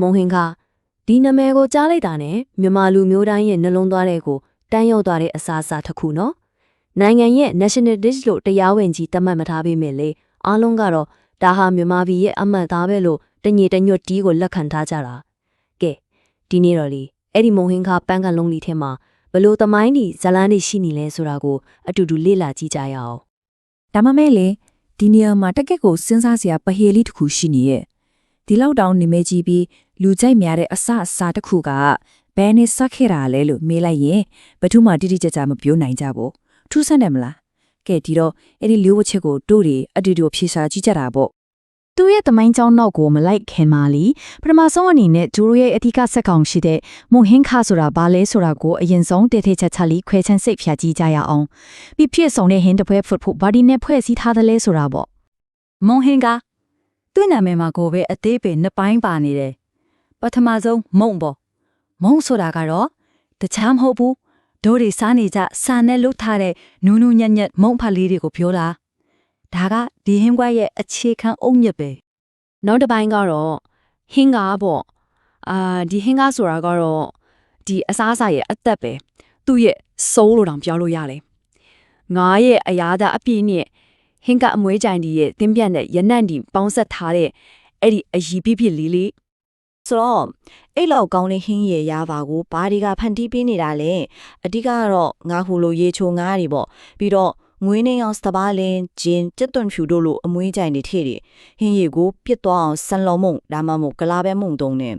မုံဟင်ကဒီနာမည်ကိုကြားလိုက်တာနဲ့မြန်မာလူမျိုးတိုင်းရဲ့နှလုံးသားထဲကိုတန်းရောက်သွားတဲ့အစားအစာတစ်ခုနော်နိုင်ငံရဲ့ national dish လို့တရားဝင်ကြီးသတ်မှတ်မထားပေးမယ်လေအားလုံးကတော့ဒါဟာမြန်မာပြည်ရဲ့အမှတ်သားပဲလို့တညီတညွတ်တီးကိုလက်ခံထားကြတာကဲဒီနေ့တော့လေအဲ့ဒီမုံဟင်ကပန်းကလုံးလေးထဲမှာဘလို့သမိုင်းဒီဇလန်းတွေရှိနေလဲဆိုတာကိုအတူတူလေ့လာကြည့်ကြရအောင်ဒါမှမဲ့လေဒီနေရာမှာတက်ကက်ကိုစဉ်းစားစရာပဟေလေးတစ်ခုရှိနေရဲ့ ဒီလောက်တောင်နေမဲကြီးပြီးလူကြိုက်များတဲ့အစအစာတစ်ခုကဘယ်နဲ့ဆက်ခဲ့တာလဲလို့မေးလိုက်ရင်ဘယ်သူမှတိတိကျကျမပြောနိုင်ကြဘူးထူးဆန်းတယ်မလားကဲဒီတော့အဲ့ဒီလေးဝက်ချက်ကိုတို့တွေအတူတူဖြေရှာကြည့်ကြတာပေါ့သူ့ရဲ့တမိုင်းကြောင်းနောက်ကိုမလိုက်ခင်မာလီပထမဆုံးအနေနဲ့ဂျိုရိုရဲ့အဓိကဆက်ကောင်ရှိတဲ့မွန်ဟင်းခါဆိုတာဘာလဲဆိုတာကိုအရင်ဆုံးတည်တည်ချာချာလေးခွဲချမ်းစိတ်ဖြာကြည့်ကြရအောင်ပြီးဖြစ်ဆောင်တဲ့ဟင်းတစ်ဖွဲဖွတ်ဖို့ဘာဒီနဲ့ဖွဲ့စည်းထားတယ်လဲဆိုတာပေါ့မွန်ဟင်က သူ့နာမည်မှာကိုပဲအသေးပေနှစ်ပိုင်းပါနေတယ်ပထမဆုံးမုံပေါ့မုံဆိုတာကတော့တခြားမဟုတ်ဘူးဒိုးတွေစားနေကြစာနဲ့လုတ်ထားတဲ့နူးနူးညံ့ညံ့မုံဖတ်လေးတွေကိုပြောတာဒါကဒီဟင်းကွက်ရဲ့အခြေခံအုတ်မြစ်ပဲနောက်တစ်ပိုင်းကတော့ဟင်းကားပေါ့အာဒီဟင်းကားဆိုတာကတော့ဒီအစားအစာရဲ့အသက်ပဲသူ့ရဲ့ soul လို့တောင်ပြောလို့ရတယ်ငါရဲ့အရာသာအပြည့်နဲ့ ဟင်းကအမွေးကြိုင်ဒီရဲ့တင်းပြန့်တဲ့ရနံ့ဒီပေါင်းဆက်ထားတဲ့အဲ့ဒီအည်ပြည့်ပြည့်လေးလေးဆိုတော့အဲ့လောက်ကောင်းတဲ့ဟင်းရည်ရပါကိုဘာတွေကဖန်တီးပေးနေတာလဲအဓိကကတော့ငါဟူလိုရေချိုငါးတွေပေါ့ပြီးတော့ငွေနေအောင်စပါးလင်းဂျင်းကြက်သွန်ဖြူတို့လိုအမွှေးကြိုင်တွေထည့်တယ်ဟင်းရည်ကိုပြစ်သွားအောင်ဆန်လုံးမုံဒါမှမဟုတ်ကလာပဲမုံတုံးနဲ့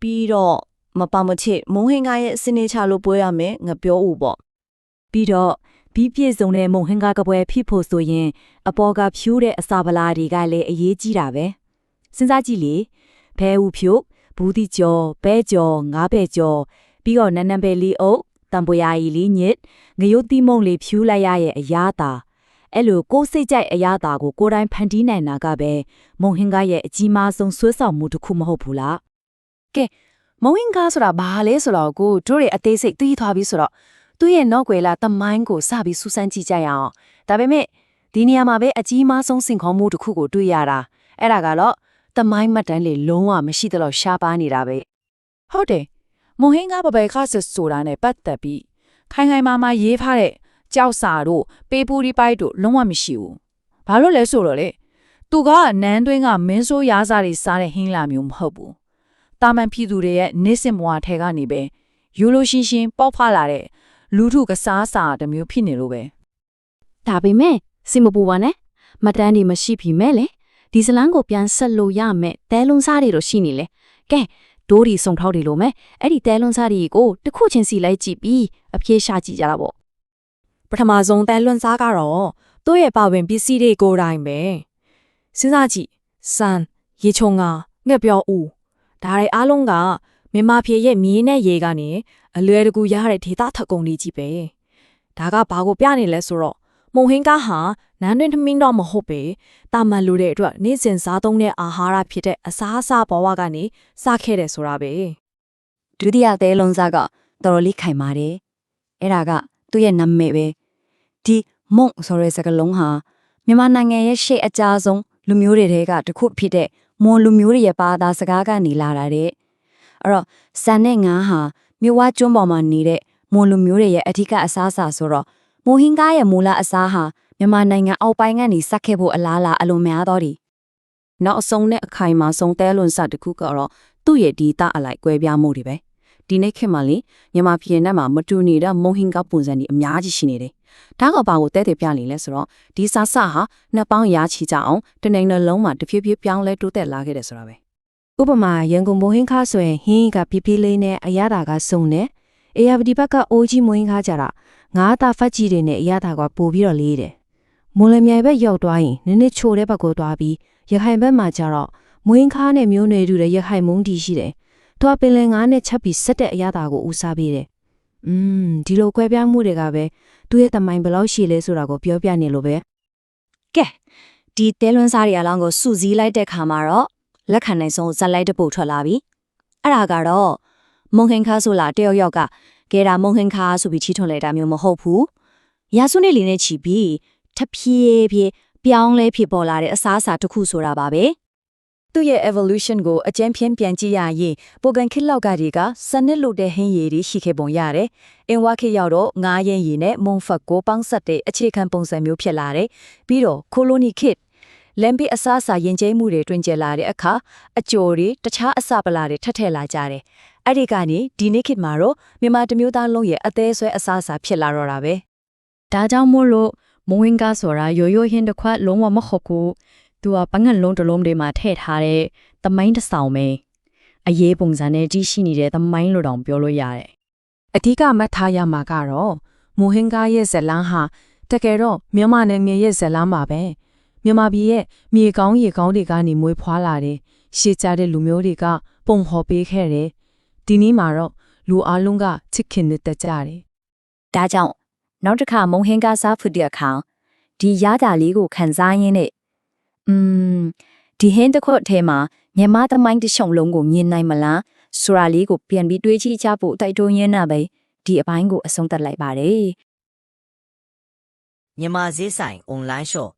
ပြီးတော့မပမချစ်မုံဟင်းကားရဲ့စနေချလို့ပွဲရမယ်ငါပြောဦးပေါ့ပြီးတော့ ပြီးပြည့်စုံတဲ့မုံဟင်္ကာကပွဲဖြစ်ဖို့ဆိုရင် အပေါ်ကဖြိုးတဲ့အစာပလာတွေကလည်းအရေးကြီးတာပဲစဉ်းစားကြည့်လေဘဲဥဖြိုးဘူးတိကျော်ဘဲကျော်ငါးဘဲကျော်ပြီးတော့နန်းနန်းပဲလီအုပ်တံပွေယာရီလီညစ်ငရုတ်တိမုံလေးဖြူးလိုက်ရရဲ့အရာတာအဲ့လိုကိုယ်စိတ်ကြိုက်အရာတာကိုကိုယ်တိုင်ဖန်တီးနိုင်တာကပဲမုံဟင်္ကာရဲ့အကြီးမားဆုံးဆွဲဆောင်မှုတစ်ခုမဟုတ်ဘူးလားမုံဟင်းကားဆိုတာဘာလဲဆိုတော့ကိုတို့ရဲ့အသေးစိတ်သိသွားပြီဆိုတော့ သူ့ရဲ့နောက်ွယ်လာတမိုင်းကိုစပြီးစူးစမ်းကြည့်ကြရအောင်ဒါပေမဲ့ဒီနေရာမှာပဲအကြီးမားဆုံးစင်ခေါ်မှုတစ်ခုကိုတွေ့ရတာအဲ့ဒါကတော့တမိုင်းမှတ်တမ်းလေးလုံးဝမရှိသလောက်ရှားပါနေတာပဲဟုတ်တယ်မွန်ဟင်းကပပယ်ခါဆဆိုတာနဲ့ပတ်သက်ပြီးခိုင်ခိုင်မာမာရေးထားတဲ့ကြောက်စာတို့ပေပူဒီပိုက်တို့လုံးဝမရှိဘူးဘာလို့လဲဆိုတော့လေသူကနန်းတွင်းကမင်းဆိုးရားစားတွေစားတဲ့ဟင်းလာမျိုးမဟုတ်ဘူးတာမန်ပြည်သူတွေရဲ့နေစင်ဘဝထဲကနေပဲယူလို့ရှင်းရှင်းပေါက်ဖလာတဲ့ လူထုကစားစာတစ်မျိုးဖြစ်နေလို့ပဲဒါပေမဲ့စင်မပူပါနဲ့မတန်းဒီမရှိပြီမဲ့လေဒီဇလန်းကိုပြန်ဆက်လို့ရမယ်တဲလွန်စားတွေတော့ရှိနေလေကဲဒိုးဒီစုံထောက်တွေလို့မဲ့အဲ့ဒီတဲလွန်စားတွေကိုတစ်ခုချင်းစီလိုက်ကြည့်ပြီးအပြေးရှာကြည့်ကြတာပေါ့ပထမဆုံးတန်လွန်စားကတော့သူ့ရဲ့ပါဝင်ပစ္စည်းတွေကိုယ်တိုင်ပဲစဉ်းစားကြည့်စံရေချုံငါငှက်ပြောဦးဒါတွေအားလုံးက မြန်မာပြည်ရဲ့မြေနဲ့ရေကနေအလွယ်တကူရတဲ့ဒေသထက်ကုန်လေးကြီးပဲဒါကဘာကိုပြနေလဲဆိုတော့မုံဟင်းကားဟာနန်းတွင်ထမင်းတော့မဟုတ်ပဲတာမန်လူတဲ့အတွက်နေ့စဉ်စားသုံးတဲ့အာဟာရဖြစ်တဲ့အစားအစာဘဝကနေစခဲ့တယ်ဆိုတာပဲဒုတိယသဲလုံးစားကတော်တော်လေးခိုင်ပါတယ်အဲ့ဒါကသူ့ရဲ့နာမည်ပဲဒီမုံဆိုတဲ့စကားလုံးဟာမြန်မာနိုင်ငံရဲ့ရှေ့အကြားဆုံးလူမျိုးတွေထဲကတစ်ခုဖြစ်တဲ့မွန်လူမျိုးတွေရဲ့ဘာသာစကားကနေလာတာတဲ့ အဲ့တော့စံနဲ့ငါးဟာမြဝကျွန်းပေါ်မှာနေတဲ့မွန်လူမျိုးတွေရဲ့အထူးအစားအစာဆိုတော့မိုဟင်ကားရဲ့မူလအစားဟာမြန်မာနိုင်ငံအောက်ပိုင်းကနေစက်ခဲ့ဖို့အလားအလာအလွန်များတော့တယ်နောက်အဆုံးနဲ့အခိုင်အမာဆုံးတဲလွန်စတစ်ခုကတော့သူ့ရဲ့ဒီတာအလိုက်ကွဲပြားမှုတွေပဲဒီနေ့ခေတ်မှာလေမြန်မာပြည်နဲ့မှာမတူနေတဲ့မုံဟင်ကပုံစံတွေအများကြီးရှိနေတယ်ဒါကဘာကိုတဲတဲပြနေလဲဆိုတော့ဒီစာစဟာနှစ်ပေါင်းရာချီကြအောင်တနေနှလုံးမှာတဖြည်းဖြည်းပြောင်းလဲတိုးတက်လာခဲ့တယ်ဆိုတာပဲ ဥပမာရန်ကုန်ဘိုဟင်းခါဆိုရင်ဟင်းကပြပြလေးနဲ့အရသာကစုံတယ်အေယာပဒီဘက်ကအိုးကြီးမွေးခါကြတာငါးသားဖတ်ကြီးတွေနဲ့အရသာကပို့ပြီးတော့လေးတယ်မွန်လမြိုင်ဘက်ရောက်သွားရင်နည်းနည်းချိုတဲ့ဘက်ကိုသွားပြီးရခိုင်ဘက်မှာကျတော့မွေးခါနဲ့မျိုးနွယ်တူတဲ့ရခိုင်မုန်းတီရှိတယ်သူကပင်လယ်ငါးနဲ့ချက်ပြီးစက်တဲ့အရသာကိုဦးစားပေးတယ်อืมဒီလိုကွဲပြားမှုတွေကပဲသူ့ရဲ့တမိုင်းဘယ်လောက်ရှိလဲဆိုတာကိုပြောပြနေလို့ပဲကဲဒီတဲလွန်းစားတွေအလောင်းကိုစုစည်းလိုက်တဲ့ခါမှာတော့ လက်ခံနိုင်ဆုံးဇက်လိုက်တစ်ပုတ်ထွက်လာပြီအဲ့ဒါကတော့မုံဟင်ခါဆိုလာတယောက်ယောက်ကကဲဒါမုံဟင်ခါဆိုပြီးချီထွန်လိုက်တာမျိုးမဟုတ်ဘူးရာစုနှစ်လေးနဲ့ချီပြီးထဖြည်းဖြည်းပြောင်းလဲဖြစ်ပေါ်လာတဲ့အစားအစာတစ်ခုဆိုတာပါပဲသူ့ရဲ့ evolution ကိုအကျဉ်းဖြင်းပြန်ကြည့်ရရင်ပိုကန်ခစ်လောက်ကဒီကစနစ်လို့တဲ့ဟင်းရည်တွေရှိခဲ့ပုံရတယ်။အင်ဝါခေတ်ရောက်တော့ငါးရင်ရည်နဲ့မုံဖတ်ကိုပေါင်းဆက်တဲ့အခြေခံပုံစံမျိုးဖြစ်လာတယ်။ပြီးတော့ကိုလိုနီခေတ် လမ်ဘီအစားအစာယဉ်ကျေးမှုတွေတွင်ကျလာတဲ့အခါအကြိုတွေတခြားအစပလာတွေထပ်ထည့်လာကြတယ်။အဲ့ဒီကနေဒီနေ့ခေတ်မှာတော့မြန်မာတစ်မျိုးသားလုံးရဲ့အသေးဆွဲအစားအစာဖြစ်လာတော့တာပဲဒါကြောင့်မို့လို့မဝင်ကားဆိုတာရိုးရိုးဟင်းတစ်ခွက်လုံးဝမဟုတ်ဘူးသူကပငတ်လုံးတစ်လုံးတွေမှာထည့်ထားတဲ့သမိုင်းတစ်ဆောင်ပဲအရေးပုံစံနဲ့ကြီးရှိနေတဲ့သမိုင်းလိုတောင်ပြောလို့ရတယ်အဓိကမှတ်ထားရမှာကတော့မိုဟင်ကားရဲ့ဇလန်းဟာတကယ်တော့မြန်မာနိုင်ငံရဲ့ဇလန်းပါပဲ မြန်မာပြည်ရဲ့မြေကောင်းရေကောင်းတွေကနေမွေးဖွားလာတယ်ရှေ့ကြတဲ့လူမျိုးတွေကပုံဟော်ပေးခဲ့တယ်ဒီနည်းမှာတော့လူအလုံးကချစ်ခင်နဲ့တက်ကြတယ်ဒါကြောင့်နောက်တစ်ခါမုံဟင်းကားစားဖို့တဲ့အခါဒီရတာလေးကိုခံစားရင်းနဲ့อืมဒီဟင်းတစ်ခုအထဲမှာမြန်မာသမိုင်းတစ်ချုံလုံးကိုမြင်နိုင်မလားဆိုတာလေးကိုပြန်ပြီးတွေးကြည့်ကြဖို့တိုက်တွန်းရင်းနဲ့ပဲဒီအပိုင်းကိုအဆုံးသတ်လိုက်ပါတယ်မြန်မာဈေးဆိုင်အွန်လိုင်းရှော့